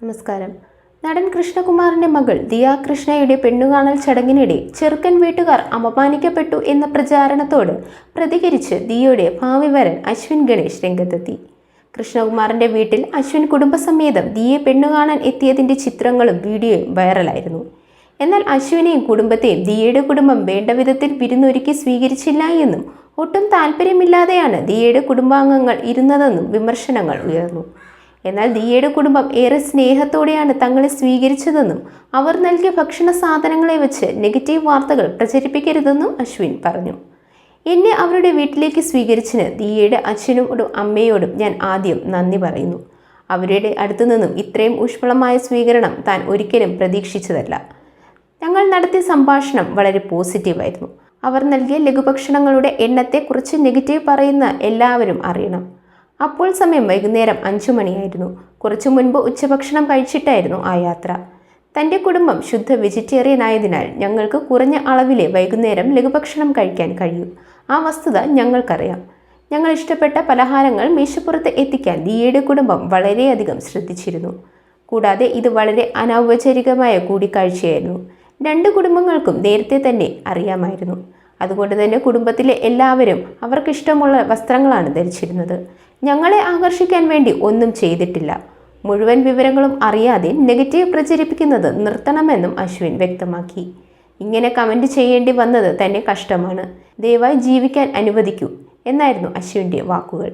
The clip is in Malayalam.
നമസ്കാരം. നടൻ കൃഷ്ണകുമാറിന്റെ മകൾ ദിയ കൃഷ്ണയുടെ പെണ്ണുകാണൽ ചടങ്ങിനിടെ ചെറുക്കൻ വീട്ടുകാർ അപമാനിക്കപ്പെട്ടു എന്ന പ്രചാരണത്തോട് പ്രതികരിച്ച് ദിയയുടെ ഭാവി വരൻ അശ്വിൻ ഗണേഷ് രംഗത്തെത്തി. കൃഷ്ണകുമാറിന്റെ വീട്ടിൽ അശ്വിൻ കുടുംബസമേതം ദിയെ പെണ്ണുകാണാൻ എത്തിയതിന്റെ ചിത്രങ്ങളും വീഡിയോയും വൈറലായിരുന്നു. എന്നാൽ അശ്വിനെയും കുടുംബത്തെയും ദിയയുടെ കുടുംബം വേണ്ട വിധത്തിൽ വിരുന്നൊരുക്കി സ്വീകരിച്ചില്ല എന്നും ഒട്ടും താല്പര്യമില്ലാതെയാണ് ദിയയുടെ കുടുംബാംഗങ്ങൾ ഇരുന്നതെന്നും വിമർശനങ്ങൾ ഉയർന്നു. എന്നാൽ ദിയയുടെ കുടുംബം ഏറെ സ്നേഹത്തോടെയാണ് തങ്ങളെ സ്വീകരിച്ചതെന്നും അവർ നൽകിയ ഭക്ഷണ സാധനങ്ങളെ വെച്ച് നെഗറ്റീവ് വാർത്തകൾ പ്രചരിപ്പിക്കരുതെന്നും അശ്വിൻ പറഞ്ഞു. എന്നെ അവരുടെ വീട്ടിലേക്ക് സ്വീകരിച്ചതിന് ദിയയുടെ അച്ഛനോടും അമ്മയോടും ഞാൻ ആദ്യം നന്ദി പറയുന്നു. അവരുടെ അടുത്തു നിന്നും ഇത്രയും ഊഷ്മളമായ സ്വീകരണം താൻ ഒരിക്കലും പ്രതീക്ഷിച്ചതല്ല. ഞങ്ങൾ നടത്തിയ സംഭാഷണം വളരെ പോസിറ്റീവായിരുന്നു. അവർ നൽകിയ ലഘുഭക്ഷണങ്ങളുടെ എണ്ണത്തെക്കുറിച്ച് നെഗറ്റീവ് പറയുന്ന എല്ലാവരും അറിയണം. അപ്പോൾ സമയം വൈകുന്നേരം അഞ്ചു മണിയായിരുന്നു. കുറച്ചു മുൻപ് ഉച്ചഭക്ഷണം കഴിച്ചിട്ടായിരുന്നു ആ യാത്ര. തന്റെ കുടുംബം ശുദ്ധ വെജിറ്റേറിയൻ ആയതിനാൽ ഞങ്ങൾക്ക് കുറഞ്ഞ അളവിലെ വൈകുന്നേരം ലഘുഭക്ഷണം കഴിക്കാൻ കഴിയും. ആ വസ്തുത ഞങ്ങൾക്കറിയാം. ഞങ്ങൾ ഇഷ്ടപ്പെട്ട പലഹാരങ്ങൾ മേശപ്പുറത്ത് എത്തിക്കാൻ ദിയയുടെ കുടുംബം വളരെയധികം ശ്രദ്ധിച്ചിരുന്നു. കൂടാതെ ഇത് വളരെ അനൗപചാരികമായ കൂടിക്കാഴ്ചയായിരുന്നു. രണ്ട് കുടുംബങ്ങൾക്കും നേരത്തെ തന്നെ അറിയാമായിരുന്നു. അതുകൊണ്ട് തന്നെ കുടുംബത്തിലെ എല്ലാവരും അവർക്കിഷ്ടമുള്ള വസ്ത്രങ്ങളാണ് ധരിച്ചിരുന്നത്. ഞങ്ങളെ ആകർഷിക്കാൻ വേണ്ടി ഒന്നും ചെയ്തിട്ടില്ല. മുഴുവൻ വിവരങ്ങളും അറിയാതെ നെഗറ്റീവ് പ്രചരിപ്പിക്കുന്നത് നിർത്തണമെന്നും അശ്വിൻ വ്യക്തമാക്കി. ഇങ്ങനെ കമന്റ് ചെയ്യേണ്ടി വന്നത് തന്നെ കഷ്ടമാണ്. ദയവായി ജീവിക്കാൻ അനുവദിക്കൂ എന്നായിരുന്നു അശ്വിന്റെ വാക്കുകൾ.